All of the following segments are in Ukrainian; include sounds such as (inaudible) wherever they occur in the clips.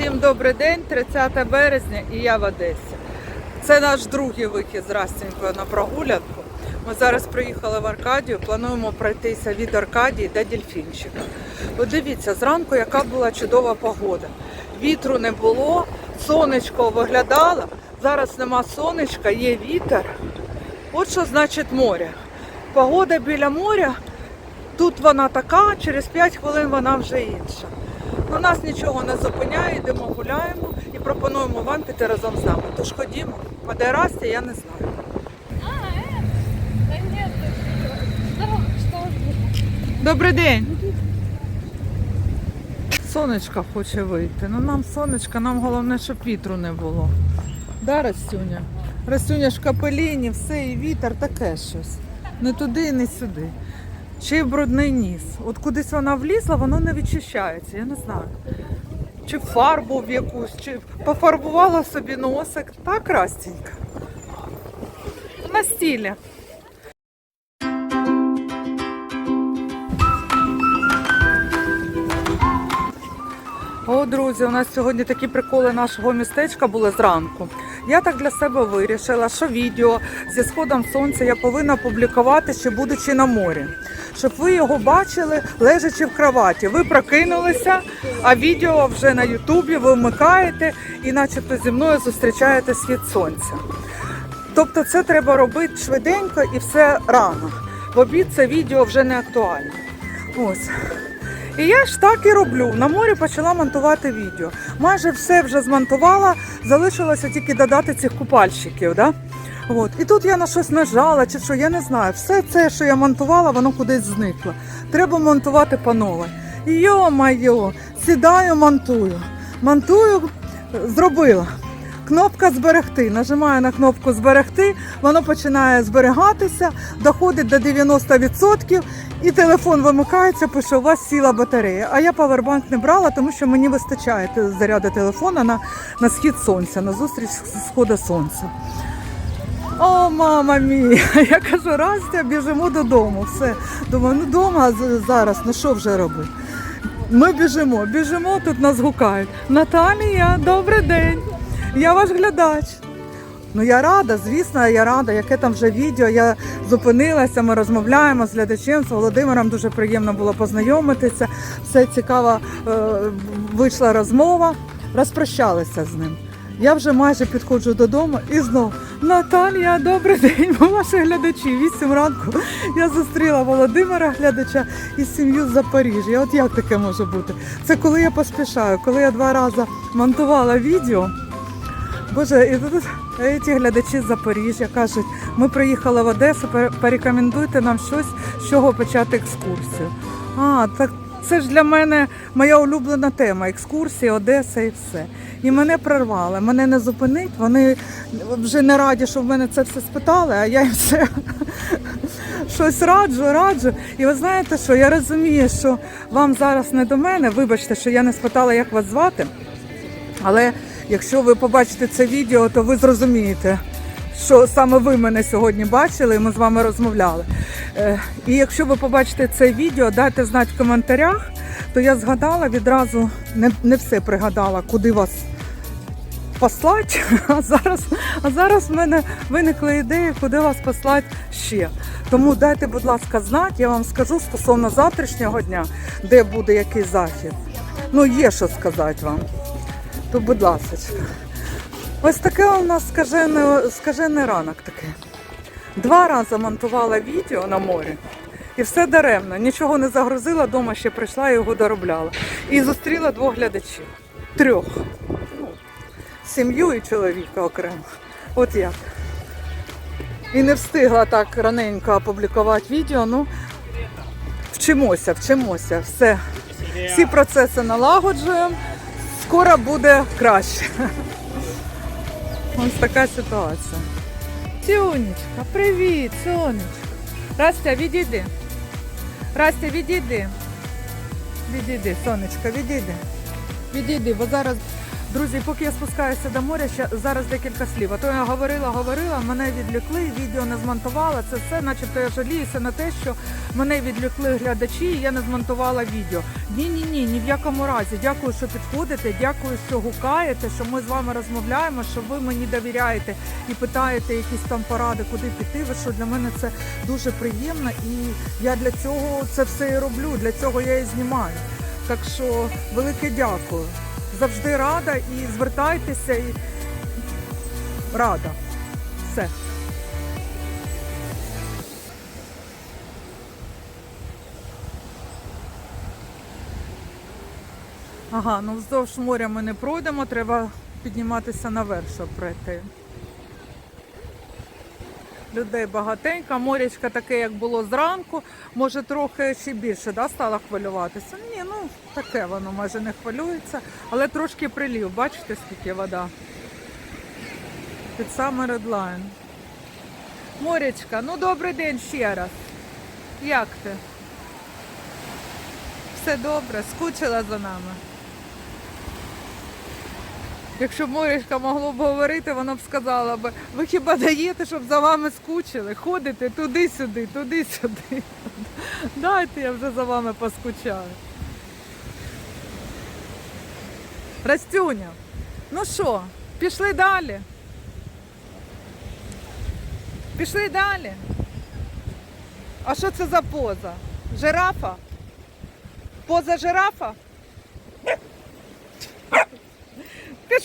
Всім добрий день, 30 березня і я в Одесі. Це наш другий вихід з Растінькою на прогулянку. Ми зараз приїхали в Аркадію, плануємо пройтися від Аркадії до Дельфінчика. От дивіться, зранку яка була чудова погода. Вітру не було, сонечко виглядало. Зараз нема сонечка, є вітер. От що значить море. Погода біля моря Тут вона така, через 5 хвилин вона вже інша. Ну, нас нічого не зупиняє, йдемо гуляємо і пропонуємо вам піти разом з нами. Тож ходімо, а де Расті, я не знаю. Добрий день! Сонечко хоче вийти. Ну нам сонечко, нам головне, щоб вітру не було. Да, Растюня? Растюня ж капеліні, все, і вітер таке щось. Не туди, не сюди. Чи брудний ніс. От кудись вона влізла, воно не відчищається, я не знаю. Чи фарбу в якусь, чи пофарбувала собі носик. Так, Растінька? На стілі. О, друзі, у нас сьогодні такі приколи нашого містечка були зранку. Я так для себе вирішила, що відео зі сходом сонця я повинна публікувати, ще будучи на морі. Щоб ви його бачили, лежачи в кроваті. Ви прокинулися, а відео вже на Ютубі ви вмикаєте і начебто зі мною зустрічаєте світ сонця. Тобто це треба робити швиденько і все рано. В обід це відео вже не актуальне. Ось. І я ж так і роблю. На морі почала монтувати відео. Майже все вже змонтувала, залишилося тільки додати цих купальщиків. Да? От. І тут я на щось нажала, чи що, я не знаю. Все це, що я монтувала, воно кудись зникло. Треба монтувати по нове. Йо-майо, сідаю, монтую. Монтую, зробила. Кнопка зберегти. Нажимаю на кнопку зберегти, воно починає зберігатися, доходить до 90%, і телефон вимикається, пише, у вас сіла батарея. А я павербанк не брала, тому що мені вистачає заряду телефона на, на схід сонця, на зустріч сходу сонця. О, мама мія! (laughs) Я кажу, Растя, біжимо додому. Все. Думаю, ну вдома зараз, ну що вже робити? Ми біжимо, біжимо, тут нас гукають. Наталія, добрий день. Я ваш глядач. Ну я рада, звісно, я рада, яке там вже відео. Я зупинилася, ми розмовляємо з глядачем, з Володимиром. Дуже приємно було познайомитися. Все цікава е, вийшла розмова. Розпрощалися з ним. Я вже майже підходжу додому і знов Наталія, добрий день, ваші глядачі. Вісім ранку я зустріла Володимира глядача і сім'ю з Запоріжжя. От як таке може бути? Це коли я поспішаю, коли я два рази монтувала відео. Боже, і тут ці глядачі з Запоріжжя кажуть, ми приїхали в Одесу, порекомендуйте нам щось, з чого почати екскурсію. А, так це ж для мене моя улюблена тема екскурсії, Одеса і все. І мене прорвали, мене не зупинить. Вони вже не раді, що в мене це все спитали, а я їм все (laughs) щось раджу, раджу. І ви знаєте що? Я розумію, що вам зараз не до мене. Вибачте, що я не спитала, як вас звати. Але якщо ви побачите це відео, то ви зрозумієте, що саме ви мене сьогодні бачили, і ми з вами розмовляли. Е, І якщо ви побачите це відео, дайте знати в коментарях, то я згадала відразу, не, все пригадала, куди вас послати. (laughs) А зараз, а зараз в мене виникла ідея, куди вас послати ще. Тому дайте, будь ласка, знати, я вам скажу стосовно завтрашнього дня, де буде який захід. Ну, є що сказати вам то будь ласка. Ось таке у нас скажений, скажений ранок таке. Два рази монтувала відео на морі. І все даремно. Нічого не загрузила, вдома ще прийшла і його доробляла. І зустріла двох глядачів. Трьох. Ну, сім'ю і чоловіка окремо. От як. І не встигла так раненько опублікувати відео. Ну, вчимося, вчимося. Все. Всі процеси налагоджуємо скоро буде краще. Ось така ситуація. Тюнечка, привіт, сонечко. Растя, відійди. Растя, відійди. Відійди, сонечко, відійди. Відійди, бо зараз Друзі, поки я спускаюся до моря, ще зараз декілька слів. А то я говорила, говорила, мене відлікли, відео не змонтувала. Це все, начебто я жаліюся на те, що мене відлікли глядачі, і я не змонтувала відео. Ні, ні, ні, ні в якому разі. Дякую, що підходите, дякую, що гукаєте, що ми з вами розмовляємо, що ви мені довіряєте і питаєте якісь там поради, куди піти. Ви що для мене це дуже приємно, і я для цього це все і роблю. Для цього я і знімаю. Так що велике дякую. Завжди рада і звертайтеся і рада. Все. Ага, ну вздовж моря ми не пройдемо, треба підніматися наверх, щоб пройти. Людей багатенько, морячка таке, як було зранку, може трохи ще більше да, стало хвилюватися. Ні, ну таке воно майже не хвилюється, але трошки прилів. Бачите, скільки вода? Під саме редлайн. Морячка, ну добрий день ще раз. Як ти? Все добре, скучила за нами. Якщо б Морячка могло б говорити, вона б сказала б, ви хіба даєте, щоб за вами скучили? Ходите туди-сюди, туди-сюди. Дайте, я вже за вами поскучаю. Растюня, ну що, пішли далі? Пішли далі. А що це за поза? Жирафа? Поза жирафа? একটা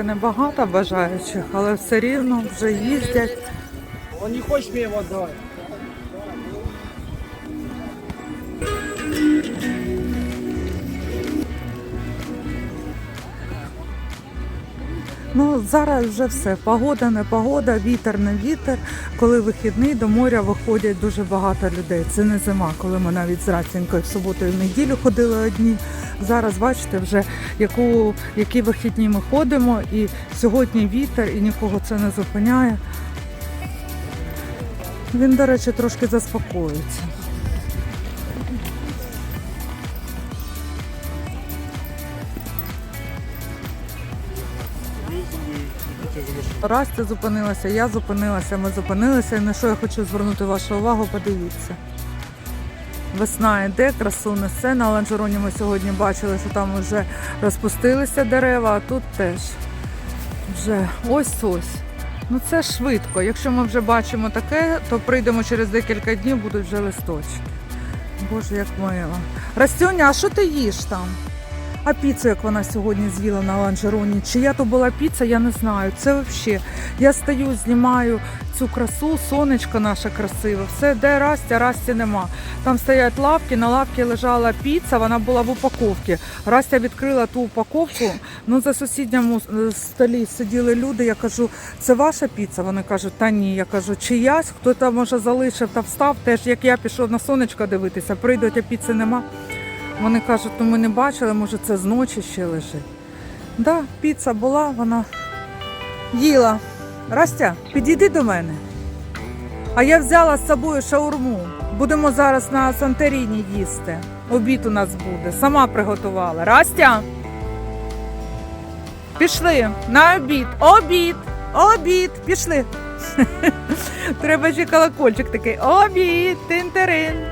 поки небагато бажаючих, але все рівно вже їздять. Он не хочет мне его отдавать. Ну зараз вже все. Погода не погода, вітер не вітер. Коли вихідний до моря виходять дуже багато людей. Це не зима, коли ми навіть з Рацінькою в суботу і в неділю ходили одні. Зараз бачите, вже яку, які вихідні ми ходимо, і сьогодні вітер, і нікого це не зупиняє. Він, до речі, трошки заспокоїться. Растя зупинилася, я зупинилася, ми зупинилися. І на що я хочу звернути вашу увагу, подивіться. Весна йде, красу несе. На ланжероні ми сьогодні бачили, що там вже розпустилися дерева, а тут теж вже ось-ось. Ну це швидко. Якщо ми вже бачимо таке, то прийдемо через декілька днів, будуть вже листочки. Боже, як мило. Растюня, а що ти їш там? А піцу, як вона сьогодні з'їла на ланжероні, чия то була піца, я не знаю. Це взагалі. Я стою, знімаю цю красу, сонечко наше красиве. Все, де Растя, Расті нема. Там стоять лавки, на лавці лежала піца, вона була в упаковці. Растя відкрила ту упаковку. Ну за сусідньому е, столі сиділи люди. Я кажу, це ваша піца? Вони кажуть, та ні. Я кажу, чиясь, хто там може залишив та встав, теж як я пішов на сонечко дивитися, прийдуть, а піци нема. Вони кажуть, ну ми не бачили, може це з ночі ще лежить. Да, піца була, вона їла. Растя, підійди до мене. А я взяла з собою шаурму. Будемо зараз на Сантеріні їсти. Обід у нас буде. Сама приготувала. Растя. Пішли на обід. Обід. Обід. Пішли. (laughs) Треба ще колокольчик такий. Обід. Тин-терин.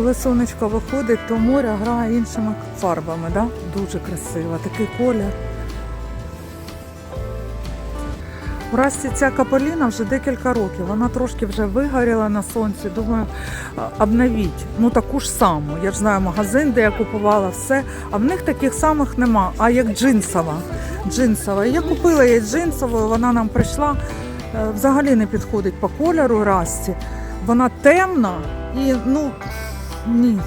Коли сонечко виходить, то море грає іншими фарбами, да? дуже красиво, такий колір. У Расті ця капеліна вже декілька років. Вона трошки вже вигоріла на сонці. Думаю, обновіть. Ну таку ж саму. Я ж знаю магазин, де я купувала все. А в них таких самих нема. А як джинсова. Джинсова. Я купила її джинсовою, вона нам прийшла. Е, Взагалі не підходить по кольору Расті. Вона темна і ну ні.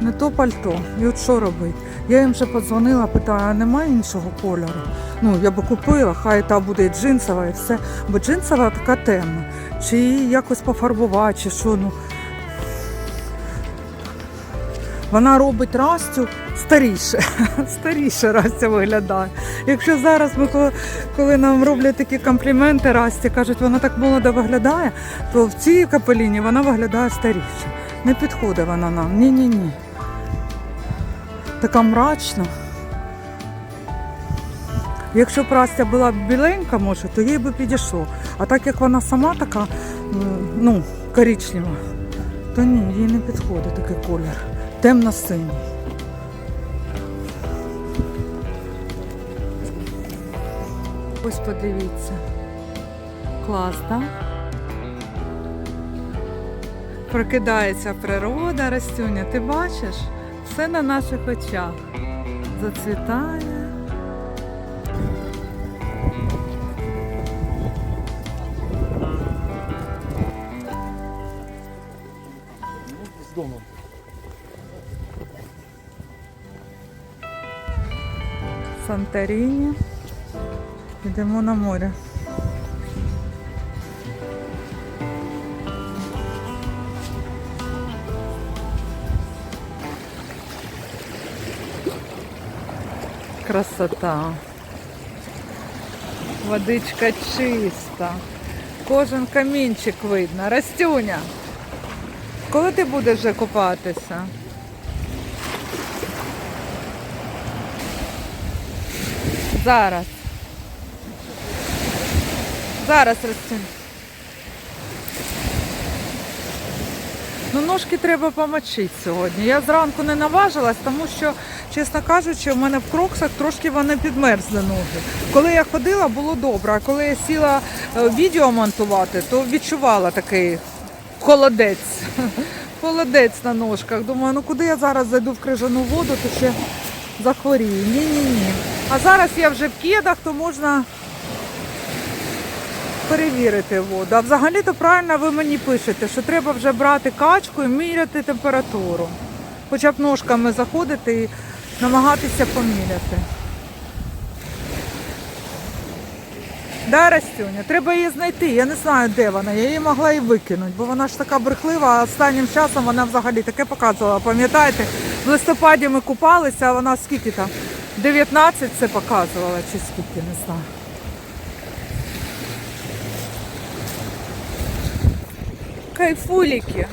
Не то пальто. І от що робити? Я їм вже подзвонила, питаю, а немає іншого кольору? Ну, я би купила, хай та буде джинсова і все. Бо джинсова така темна. Чи її якось пофарбувати, чи що. Ну. Вона робить Растю старіше. (laughs) Старіше Растя виглядає. Якщо зараз ми коли, нам роблять такі компліменти Расті, кажуть, вона так молодо виглядає, то в цій капеліні вона виглядає старіше. Не підходить вона нам. Ні-ні-ні. Така мрачна. Якщо б Растя була біленька, може, то їй би підійшло. А так як вона сама така, ну, коричнева, то ні, їй не підходить такий колір. Темно-синій. Ось подивіться. Клас, так? Прокидається природа, Растюня, ти бачиш? Все на наших очах. Зацвітає. С домом. Санторіні. Йдемо на море. Красота. Водичка чиста. Кожен камінчик видно. Растюня. Коли ти будеш вже купатися? Зараз. Зараз Растюня. Ну, ножки треба помочити сьогодні. Я зранку не наважилась, тому що, чесно кажучи, у мене в кроксах трошки вони підмерзли ноги. Коли я ходила, було добре, а коли я сіла е, відео монтувати, то відчувала такий холодець. (laughs) Холодець на ножках. Думаю, ну куди я зараз зайду в крижану воду, то ще захворію. Ні-ні-ні. А зараз я вже в кедах, то можна перевірити воду. А взагалі-то правильно ви мені пишете, що треба вже брати качку і міряти температуру. Хоча б ножками заходити і намагатися поміряти. Да, Растюня, треба її знайти. Я не знаю, де вона. Я її могла і викинути, бо вона ж така брехлива, а останнім часом вона взагалі таке показувала. Пам'ятаєте, в листопаді ми купалися, а вона скільки там? 19 це показувала, чи скільки, не знаю. Кайфулики.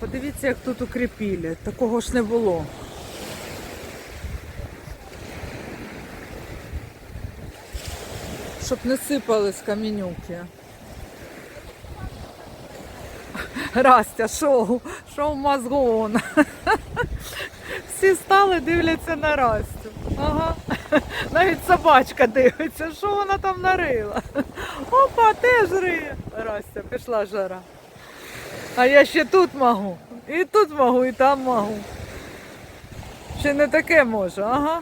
Подивіться, як тут укріпили. Такого ж не було. Щоб не сипали з камінюки. Растя, шоу, шоу мозгон. Всі стали, дивляться на Растю. Ага. Навіть собачка дивиться, що вона там нарила. Опа, теж риє. Растя, пішла жара. А я ще тут можу. І тут можу, і там можу. Ще не таке можу, ага.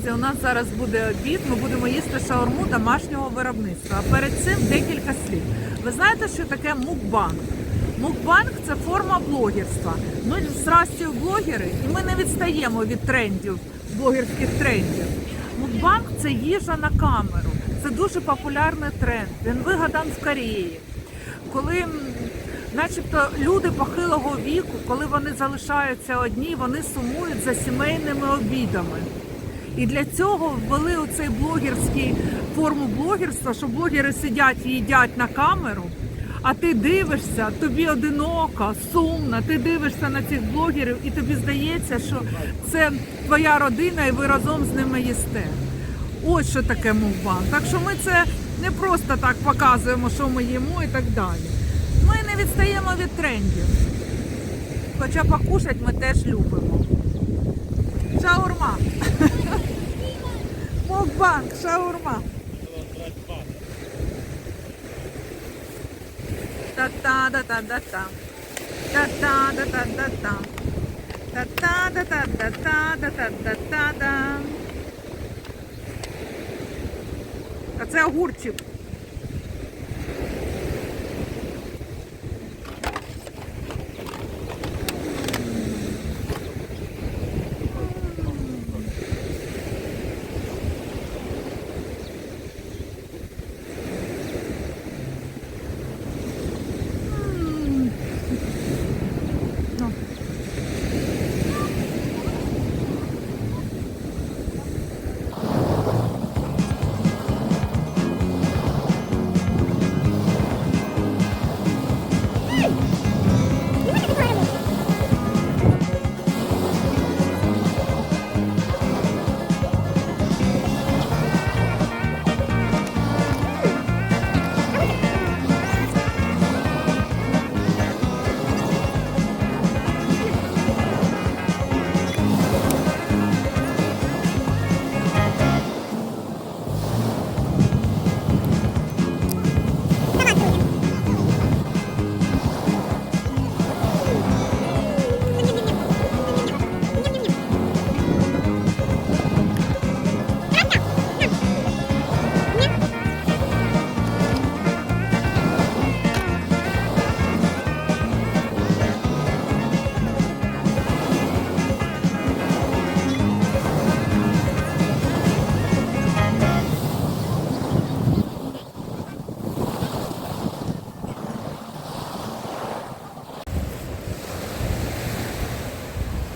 Друзі, у нас зараз буде обід. Ми будемо їсти шаурму домашнього виробництва. А перед цим декілька слів. Ви знаєте, що таке мукбанк? Мукбанк це форма блогерства. Ми з блогери, і ми не відстаємо від трендів, блогерських трендів. Мукбанк це їжа на камеру. Це дуже популярний тренд. Він вигадан в Кореї. Коли начебто люди похилого віку, коли вони залишаються одні, вони сумують за сімейними обідами. І для цього ввели оцей блогерський форму блогерства, що блогери сидять і їдять на камеру, А ти дивишся, тобі одиноко, сумно, ти дивишся на цих блогерів і тобі здається, що це твоя родина і ви разом з ними їсте. Ось що таке мувбан. Так що ми це не просто так показуємо, що ми їмо і так далі. Ми не відстаємо від трендів. Хоча покушать ми теж любимо. Шаурма. Мукбанк, шаурма. Та-та-да-та-да-та. Та-та-да-та-да-та. Та-та-да-та-да-та-да-та-да-та-да. А це огурчик.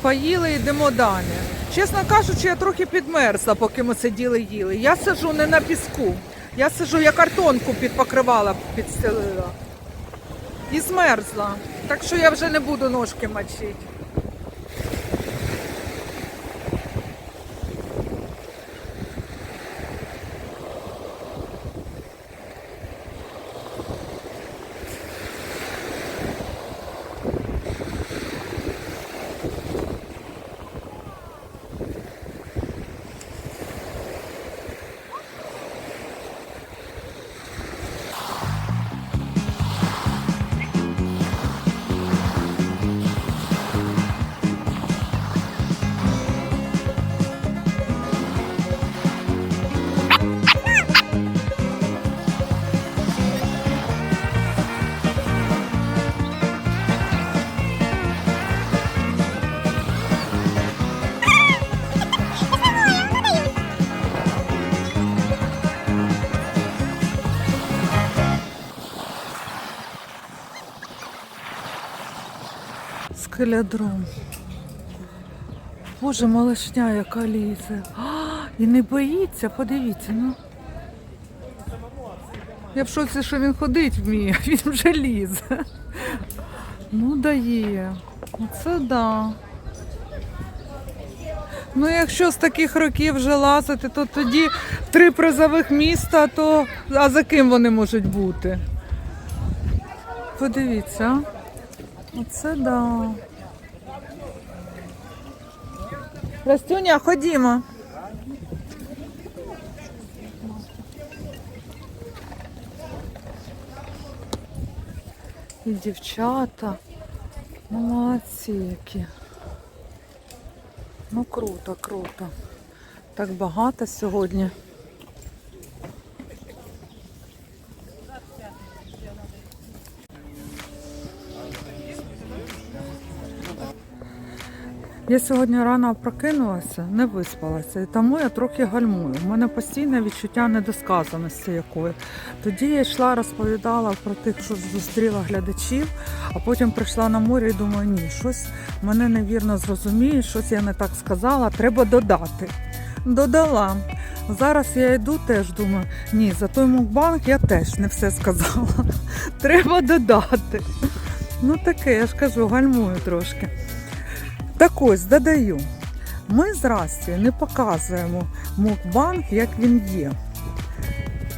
Поїли, йдемо далі. Чесно кажучи, я трохи підмерзла, поки ми сиділи їли. Я сижу не на піску. Я сижу, я картонку під покривала підстелила. І змерзла. Так що я вже не буду ножки мочити. Скелядром. Боже, малышня, яка лізе. А, і не боїться, подивіться, ну. Я в шоці, що він ходить вміє, (laughs) він вже лізе. Ну, дає. Оце да. Ну, якщо з таких років вже лазити, то тоді три призових міста, то а за ким вони можуть бути? Подивіться. а. Оце да. Растюня, ходімо. І дівчата. Молодці які. Ну круто, круто. Так багато сьогодні. Я сьогодні рано прокинулася, не виспалася, і тому я трохи гальмую. У мене постійне відчуття недосказаності якої. Тоді я йшла, розповідала про тих, що зустріла глядачів, а потім прийшла на море і думаю, ні, щось мене невірно зрозуміє, щось я не так сказала, треба додати. Додала. Зараз я йду теж думаю, ні, за той мукбанк я теж не все сказала. (laughs) треба додати. Ну таке, я ж кажу, гальмую трошки. Так ось додаю. Ми з не показуємо мукбанк, як він є.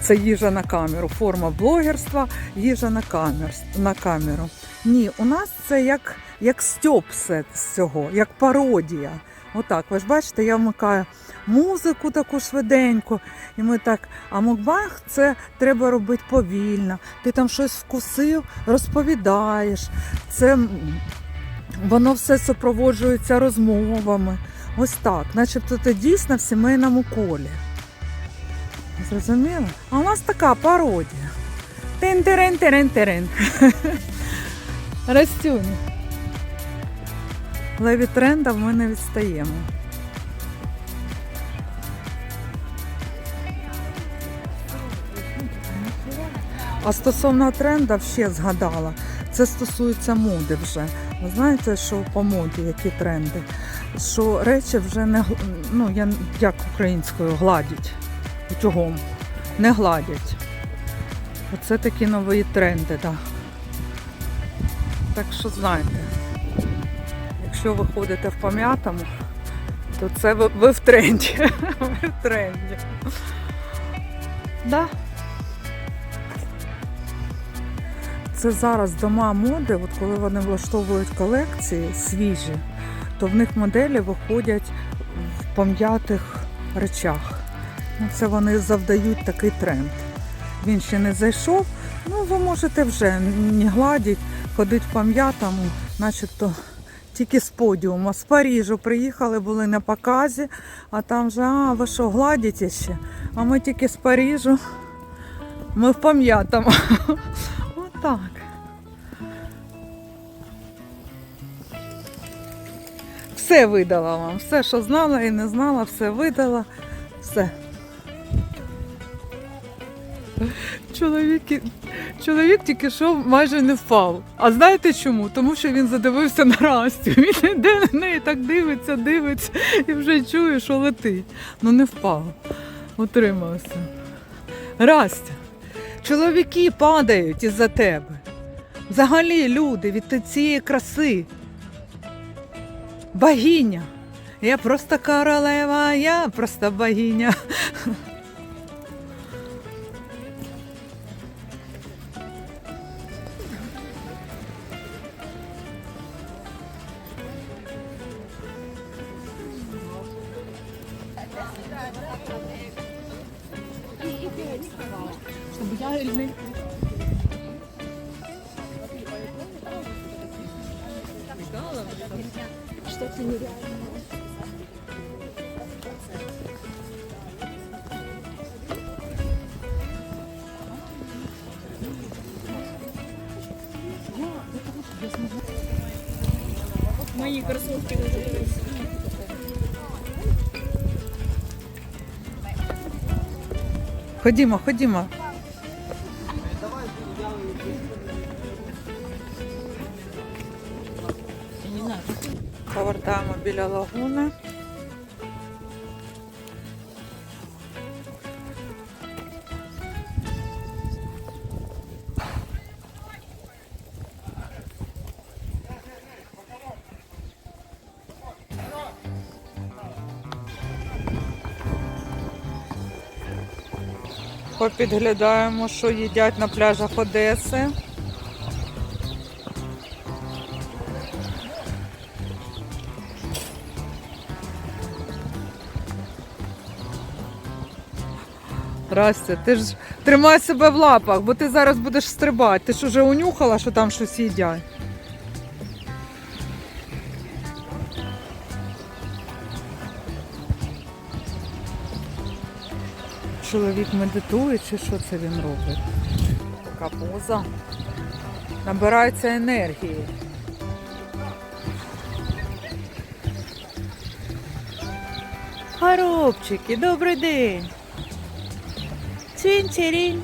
Це їжа на камеру, форма блогерства, їжа на, камер, на камеру. Ні, у нас це як, як стьоп все з цього, як пародія. Отак, ви ж бачите, я вмикаю музику таку швиденьку, і ми так. А мукбанг це треба робити повільно. Ти там щось вкусив, розповідаєш. Це воно все супроводжується розмовами. Ось так, начебто це дійсно в сімейному колі. Зрозуміло? А у нас така пародія. Тин-тирин-тирин-тирин. (laughs) Растюні. Але від тренда ми не відстаємо. А стосовно тренда ще згадала. Це стосується моди вже. Ви знаєте, що по моді які тренди? Що речі вже не ну я як українською гладять утюгом. Не гладять. Оце такі нові тренди, так. Так що знаєте, якщо ви ходите в пам'ятому, то це ви, ви в тренді. (laughs) Ви в тренді. Да. Це зараз дома моди, коли вони влаштовують колекції свіжі, то в них моделі виходять в пом'ятих речах. Ну, Це вони завдають такий тренд. Він ще не зайшов, ну ви можете вже не гладіть, ходити в пам'ятому, начебто тільки з подіуму. З Парижу приїхали, були на показі, а там же, а ви що, гладите ще? А ми тільки з Парижу, ми в пам'ятому. (laughs) Отак. Все видала вам, все, що знала і не знала, все видала, все. Чоловік, чоловік тільки що майже не впав. А знаєте чому? Тому що він задивився на Растю. (laughs) Він іде на неї, так дивиться, дивиться і вже чує, що летить. Ну не впав. Утримався. Растя, чоловіки падають із-за тебе. Взагалі люди від цієї краси. Богиня. Я просто королева, я просто богиня. Мои кроссовки называются. Ходімо, ходімо. Біля лагуни. Попідглядаємо, що їдять на пляжах Одеси. Растя, ти ж тримай себе в лапах, бо ти зараз будеш стрибати. Ти ж уже унюхала, що там щось їдять. Чоловік медитує, чи що це він робить? Така поза. Набирається енергії. Горобчики, добрий день. Цінь-цірінь.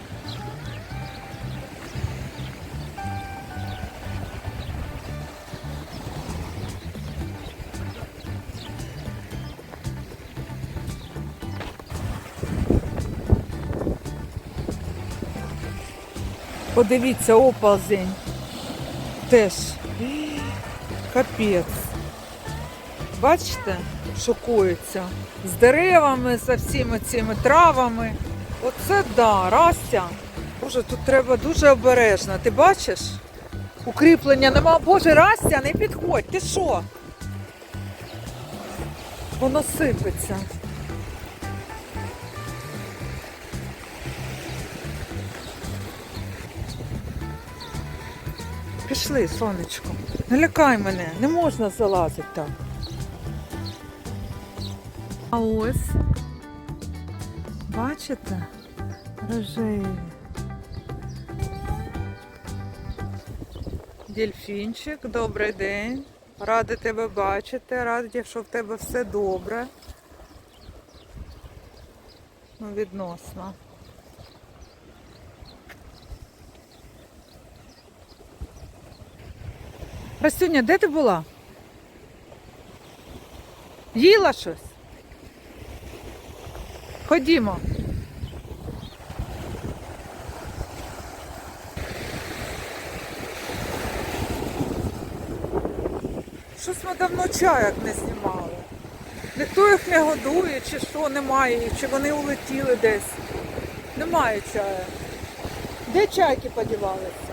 Подивіться, оползень. Теж. Капець. Бачите, шокується. З деревами, з всіми цими травами. Оце да, Растя. Боже, тут треба дуже обережно. Ти бачиш? Укріплення нема. Боже, Растя, не підходь. Ти що? Воно сипеться. Пішли, сонечко. Не лякай мене, не можна залазити так. А ось. Бачите? Рожеві. Дельфінчик, добрий день. Ради тебе бачити, раді, що в тебе все добре. Ну, відносно. Растюня, де ти була? Їла щось? Ходімо. Щось ми давно чаяк не знімали. Ніхто їх не годує, чи що немає, їх, чи вони улетіли десь. Немає чая. Де чайки подівалися?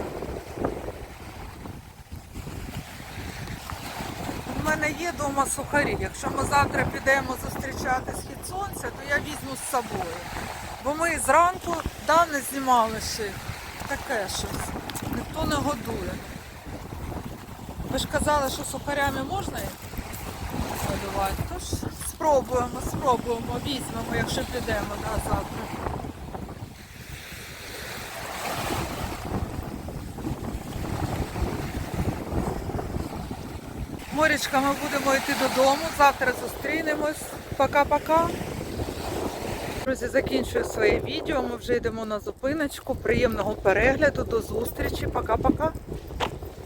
У мене є вдома сухарі. Якщо ми завтра підемо зустрічати схід сонця, то я візьму з собою. Бо ми зранку да, не знімали ще. Таке щось. Ніхто не годує. Ви ж казали, що сухарями можна годувати. Тож спробуємо, спробуємо, візьмемо, якщо підемо да, завтра. Морічка, ми будемо йти додому. Завтра зустрінемось. Пока-пока. Друзі, закінчую своє відео. Ми вже йдемо на зупиночку. Приємного перегляду, до зустрічі. Пока-пока.